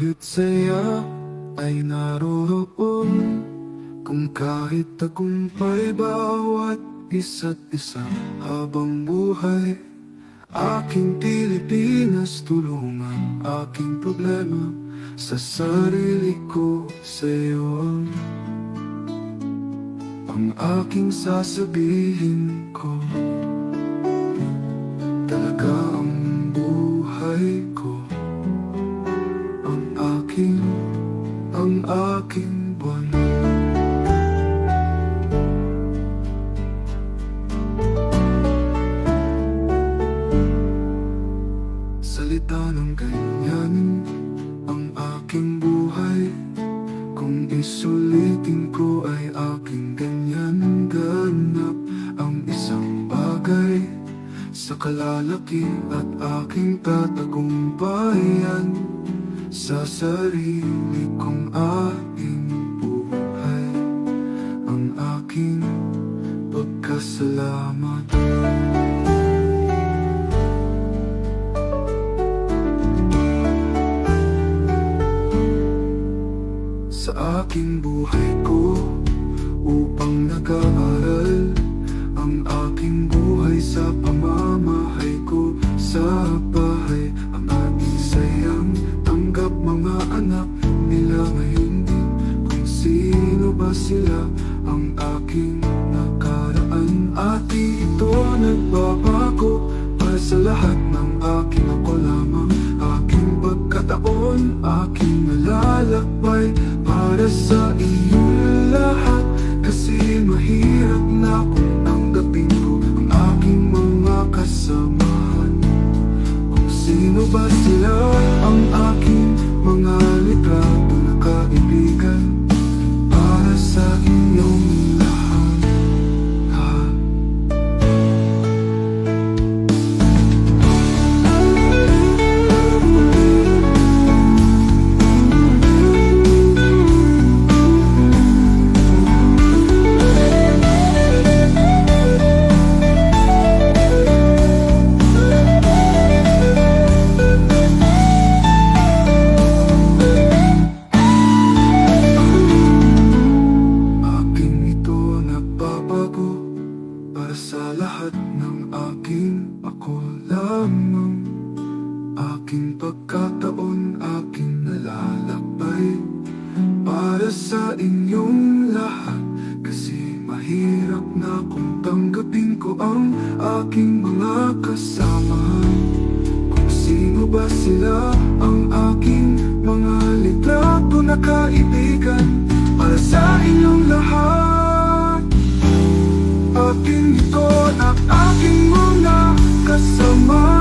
Kahit saya ay naroon Kung kahit tagumpay bawat isa't isa Habang buhay Aking Pilipinas tulungan Aking problema sa sarili ko sa'yo. Ang aking sasabihin ko Talaga aking, ang aking buwan. Salita ng ganyan ang aking buhay. Kung isulitin ko ay aking ganyan ganap Ang isang bagay. Sa kalalaki at aking tatagumpayan Sa sarili kong aking buhay Ang aking pagkasalamat. Sa aking buhay ko upang nag-aaral mga anak nila ngayon din kung sino ba sila ang aking nakaraan. At ito nagbabago para sa lahat ng aking ako lamang. Aking pagkataon aking nalalakbay para sa iyong lahat. Kasi mahirap na kung sa lahat ng akin Ako lamang Aking pagkataon Aking nalalakbay Para sa inyong lahat. Kasi mahirap na kung tanggapin ko ang aking mga kasama. Kung sino ba sila ang aking mga litrato na kaibigan. Para sa inyong lahat at aking mga kasama.